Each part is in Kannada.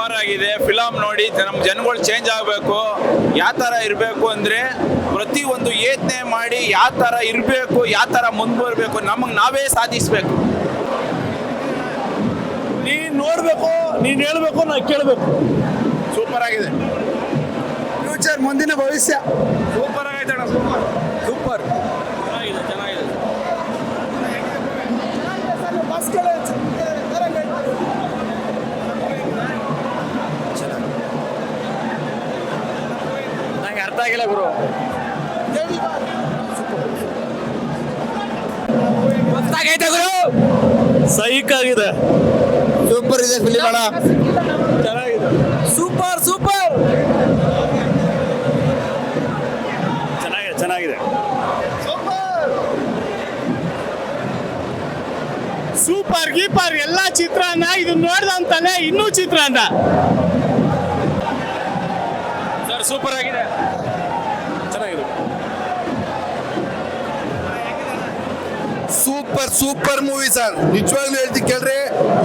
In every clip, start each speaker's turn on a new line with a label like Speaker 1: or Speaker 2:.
Speaker 1: ಸೂಪರ್ ಆಗಿದೆ ಫಿಲಮ್ ನೋಡಿ ನಮ್ಮ ಜನಗಳು ಚೇಂಜ್ ಆಗಬೇಕು. ಯಾವ ಥರ ಇರಬೇಕು ಅಂದರೆ ಪ್ರತಿ ಒಂದು ಯತ್ನ ಮಾಡಿ ಯಾವ ಥರ ಇರಬೇಕು ಯಾವ ಥರ ಮುಂದುವರಬೇಕು ನಮಗೆ ನಾವೇ ಸಾಧಿಸಬೇಕು.
Speaker 2: ನೀನು ನೋಡಬೇಕು ನೀನು ಹೇಳಬೇಕು ನಾನು ಕೇಳಬೇಕು.
Speaker 1: ಸೂಪರ್ ಆಗಿದೆ.
Speaker 2: ಫ್ಯೂಚರ್ ಮುಂದಿನ ಭವಿಷ್ಯ.
Speaker 1: ಸೂಪರ್ ಆಗೈತೆ ಅಣ್ಣ ಸೂಪರ್.
Speaker 2: ಸೂಪರ್
Speaker 1: ಚೆನ್ನಾಗಿದೆ ಚೆನ್ನಾಗಿದೆ
Speaker 2: ಆಗಿಲ್ಲ ಗುರು. ಗೊತ್ತಾಗೈತೆ ಗುರು. ಸೈಕ್ ಆಗಿದೆ.
Speaker 3: ಸೂಪರ್ ಇದೆ ಫಿಲಿಮ್ ಅಣ್ಣ
Speaker 2: ಚೆನ್ನಾಗಿದೆ. Super super. ಚೆನ್ನಾಗಿದೆ ಚೆನ್ನಾಗಿದೆ. ಸೂಪರ್ ಗೀಪರ್ ಎಲ್ಲ ಚಿತ್ರಾನ್ನ ಇದು ನೋಡ್ದಂತಾನೆ ಇನ್ನೂ ಚಿತ್ರಾನ್ನ.
Speaker 1: ಸರ್ ಸೂಪರ್ ಆಗಿದೆ.
Speaker 3: Super super movie sir. ನಿಜವಾಗ್ಲೂ ಹೇಳ್ತೀನಿ ಕೇಳ್ರಿ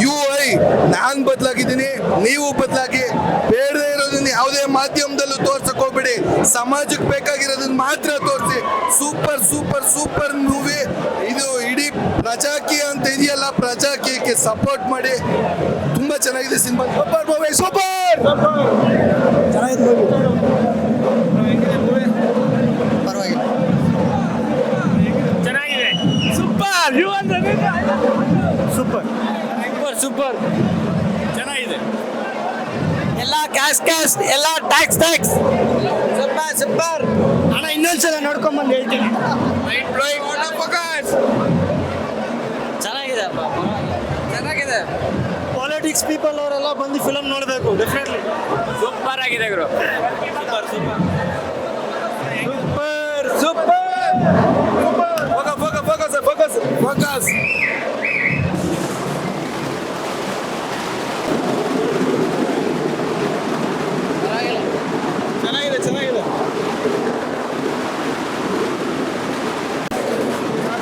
Speaker 3: ಯು ಐ ನಾನ್ ಬದಲಾಗಿದ್ದೀನಿ ನೀವು ಬದಲಾಗಿ ಬೇಡದೇ ಇರೋದನ್ನ ಯಾವುದೇ ಮಾಧ್ಯಮದಲ್ಲೂ ತೋರ್ಸಕ್ ಹೋಗ್ಬೇಡಿ. ಸಮಾಜಕ್ಕೆ ಬೇಕಾಗಿರೋದನ್ನ ಮಾತ್ರ ತೋರಿಸಿ. Super super super movie. ಇದು ಇಡೀ ಪ್ರಜಾಕೀಯ ಅಂತ ಇದೆಯಲ್ಲ ಪ್ರಜಾಕೀಯಕ್ಕೆ ಸಪೋರ್ಟ್ ಮಾಡಿ. ತುಂಬಾ ಚೆನ್ನಾಗಿದೆ ಸಿನಿಮಾ. Super movie super! ಪರವಾಗಿಲ್ಲ
Speaker 2: ಸೂಪರ್. Super super. ಚೆನ್ನಾಗಿದೆ. ಎಲ್ಲ ಕ್ಯಾಶ್ ಕ್ಯಾಶ್ ಎಲ್ಲ ಟ್ಯಾಕ್ಸ್ ಟ್ಯಾಕ್ಸ್ ಸೂಪರ್ ಸೂಪರ್. ಅಣ್ಣ ಇನ್ನೊಂದ್ಸಲ ನೋಡ್ಕೊಂಡ್ ಬಂದು ಹೇಳ್ತೀನಿ. ಚೆನ್ನಾಗಿದೆ ಅಪ್ಪ. ಚೆನ್ನಾಗಿದೆ. ಪಾಲಿಟಿಕ್ಸ್ ಪೀಪಲ್ ಅವರೆಲ್ಲ ಬಂದು ಫಿಲಮ್ ನೋಡಬೇಕು ಡೆಫಿನೆಟ್ಲಿ ಸೂಪರ್ ಆಗಿದೆ ಗುರು. Super super super
Speaker 3: focus focus focus
Speaker 2: ಚೆನ್ನಾಗಿದೆ ಚೆನ್ನಾಗಿದೆ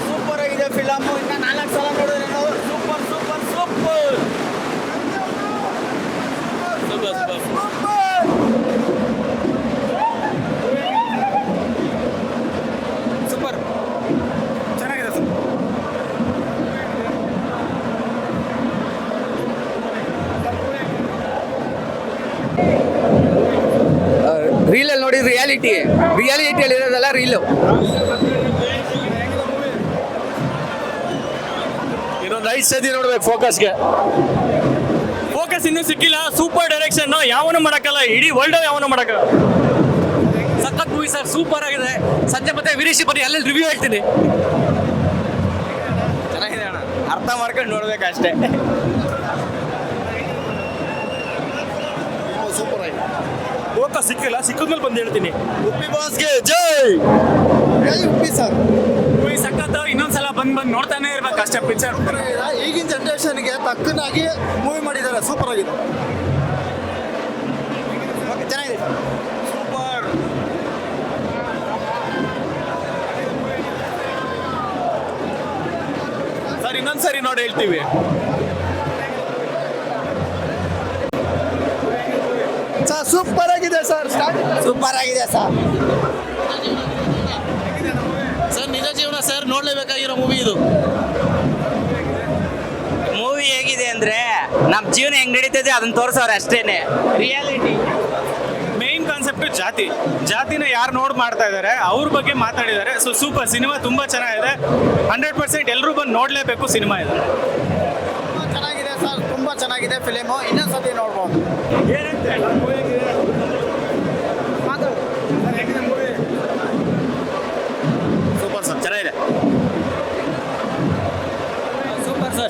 Speaker 2: ಸೂಪರ್ ಆಗಿದೆ ಫಿಲಮ್ ಇನ್ನ ನಾಲ್ಕು ಸಲ ನೋಡಿದ್ರೆ super super super super super super ಚೆನ್ನಾಗಿದೆ ಸರ್
Speaker 4: ನೋಡಿ ರಿಯಾಲಿಟಿ ರಿಯಾಲಿಟಿಯಲ್ಲಿ ಇರೋದಲ್ಲ ರೀಲು
Speaker 2: ಇನ್ನೊಂದು ಐದು ಸತಿ ನೋಡ್ಬೇಕು ಫೋಕಸ್ಗೆ ಫೋಕಸ್ ಇನ್ನೂ ಸಿಕ್ಕಿಲ್ಲ. ಸೂಪರ್ ಡೈರೆಕ್ಷನ್ ಯಾವನು ಮಾಡಕ್ಕಲ್ಲ. ಇಡೀ ವರ್ಲ್ಡ್ ಯಾವನು ಮಾಡಕ್ಕಲ್ಲ.
Speaker 4: ಸಖತ್ ಮೂವಿ ಸರ್ ಸೂಪರ್ ಆಗಿದೆ. ಸಂಜೆ ಮತ್ತೆ ವಿರೀಶ್ ಬನ್ನಿ. ಅಲ್ಲಿ ರಿವ್ಯೂ ಹೇಳ್ತೀನಿ.
Speaker 1: ಚೆನ್ನಾಗಿದೆ ಅಣ್ಣ. ಅರ್ಥ ಮಾಡ್ಕೊಂಡು ನೋಡ್ಬೇಕಷ್ಟೇ
Speaker 2: ಫೋಕಸ್ ಸಿಕ್ಕಿಲ್ಲ ಸಿಕ್ಕಿದ್ಮೇಲೆ ಬಂದು ಹೇಳ್ತೀನಿ.
Speaker 3: ಉಪ್ಪಿ ಬಾಸ್ಗೆ ಜೈ! ಉಪ್ಪಿ ಸರ್.
Speaker 2: ಉಪ್ಪಿ ಸಖತ್ ಇನ್ನೊಂದ್ಸಲ ಬಂದ್ ಬಂದು ನೋಡ್ತಾನೆ ಇರ್ಬೇಕು ಅಷ್ಟೇ ಪಿಕ್ಚರ್
Speaker 3: ಈಗಿನ ಜನರೇಷನ್ಗೆ ತಕ್ಕನಾಗಿ ಮೂವಿ ಮಾಡಿದ್ದಾರೆ. ಸೂಪರ್ ಆಗಿದೆ. ಚೆನ್ನಾಗಿದೆ.
Speaker 2: ಸೂಪರ್ ಸರ್ ಇನ್ನೊಂದ್ಸರಿ ನೋಡಿ ಹೇಳ್ತೀವಿ.
Speaker 3: ಸರ್ ಸೂಪರ್ ಆಗಿದೆ ಸರ್. ಸೂಪರ್ ಆಗಿದೆ ಸರ್.
Speaker 4: ಸರ್ ನಿಜ ಜೀವನ ಸರ್ ನೋಡ್ಲೇಬೇಕಾಗಿರೋ ಮೂವಿ ಇದು.
Speaker 5: ಮೂವಿ ಹೇಗಿದೆ ಅಂದ್ರೆ ನಮ್ ಜೀವನ ಹೆಂಗ್ ನಡೀತದೆ ಅದನ್ನ ತೋರಿಸೋರು ಅಷ್ಟೇನೆ. ರಿಯಾಲಿಟಿ
Speaker 2: ಮೇನ್ ಕಾನ್ಸೆಪ್ಟ್ ಜಾತಿ. ಜಾತಿನ ಯಾರು ನೋಡ್ ಮಾಡ್ತಾ ಇದ್ದಾರೆ ಅವ್ರ ಬಗ್ಗೆ ಮಾತಾಡಿದ್ದಾರೆ ಸೊ ಸೂಪರ್ ಸಿನಿಮಾ ತುಂಬಾ ಚೆನ್ನಾಗಿದೆ. ಹಂಡ್ರೆಡ್ ಪರ್ಸೆಂಟ್ ಎಲ್ಲರೂ ಬಂದು ನೋಡ್ಲೇಬೇಕು ಸಿನಿಮಾ ಇದೆ.
Speaker 3: ಚೆನ್ನಾಗಿದೆ ಸರ್ ತುಂಬಾ ಚೆನ್ನಾಗಿದೆ ಫಿಲಿಮು ಇನ್ನೊಂದ್ಸತಿ ನೋಡ್ಬೋದು.
Speaker 2: Super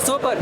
Speaker 2: sir